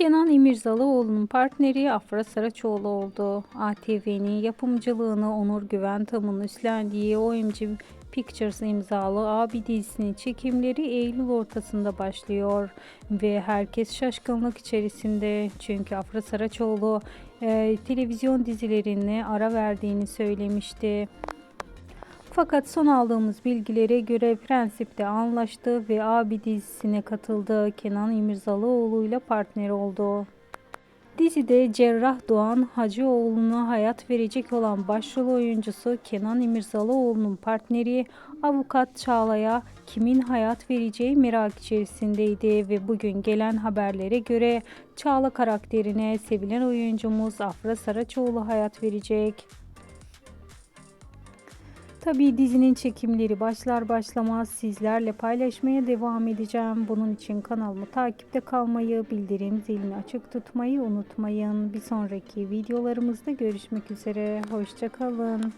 Kenan İmirzalıoğlu'nun partneri Afra Saraçoğlu oldu. ATV'nin yapımcılığını Onur Güventam'ın üstlendiği OMG Pictures imzalı abi dizisinin çekimleri Eylül ortasında başlıyor ve herkes şaşkınlık içerisinde çünkü Afra Saraçoğlu e, televizyon dizilerine ara verdiğini söylemişti. Fakat son aldığımız bilgilere göre Prensip'te anlaştı ve abi dizisine katıldı. Kenan İmirzalıoğlu ile partner oldu. Dizide Cerrah Doğan Hacıoğlu'na hayat verecek olan başrol oyuncusu Kenan İmirzalıoğlu'nun partneri avukat Çağla'ya kimin hayat vereceği merak içerisindeydi ve bugün gelen haberlere göre Çağla karakterine sevilen oyuncumuz Afra Saraçoğlu hayat verecek. Tabii dizinin çekimleri başlar başlamaz sizlerle paylaşmaya devam edeceğim. Bunun için kanalımı takipte kalmayı, bildirim zilini açık tutmayı unutmayın. Bir sonraki videolarımızda görüşmek üzere. Hoşçakalın.